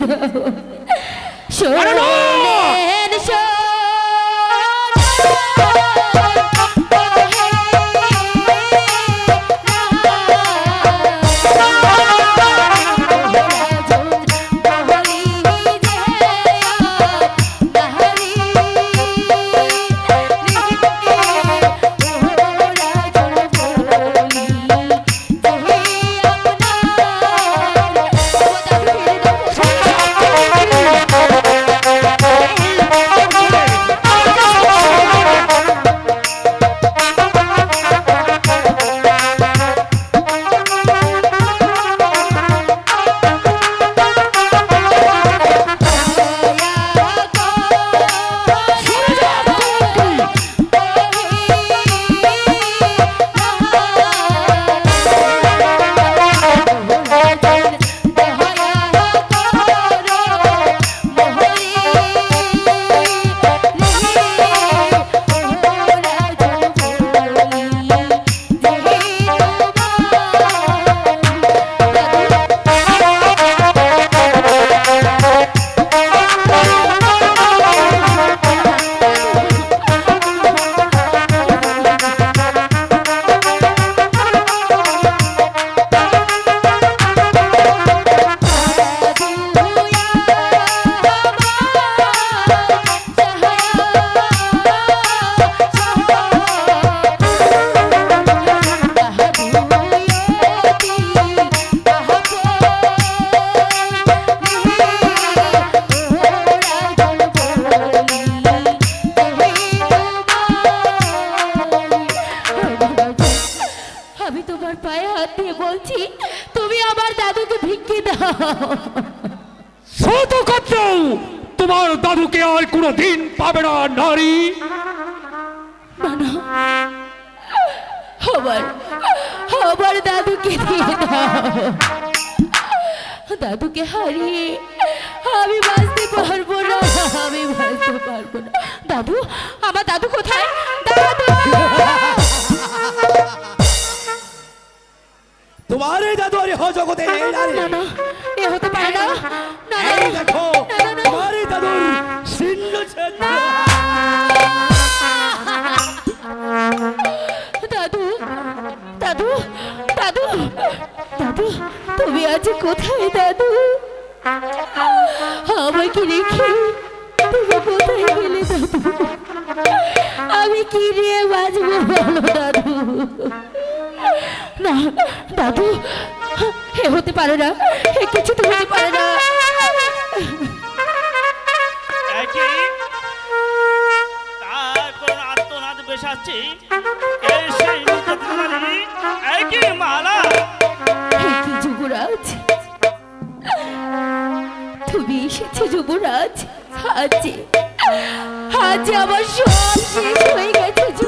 দাও আরে না! বলছি তুমি আমার দাদুকে ভিক্ষে দাও। শত করতেও তোমার দাদুকে আর কোনো দিন পাবে না নারী। আমার আমার দাদুকে দিয়ে দাও। দাদুকে হারিয়ে আমি বাঁচতে পারব না আমি বাঁচতে পারব না। দাদু আমার দাদু কোথায়? দাদু। তোমার এই দাদু আর হ জগতে না রে। না না এ হতে পারে না। না না এই দেখো না, না, না। তোমার এই দাদুর ছিন্ন দাদু দাদু দাদু দাদু তুমি আজ কোথায় দাদু? আমাকে রেখে তুমি কোথায় গেলে দাদু? আমি কি নিয়ে বাঁচবো বলো দাদু? না দাদু এ হতে পারে না এ কিছু তো হতে পারে না। একই তার কোন আত্মনাদ বেশাচ্ছি এই সেই মুদ্রাধারী একই মালা? হে যুবরাজ? তুমি এসেছ যুবরাজ আজ আজ আমার সব শেষ হয়ে গেছে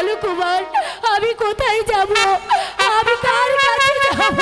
বলো কুমার আমি কোথায় যাব? আমি কার কাছে যাব?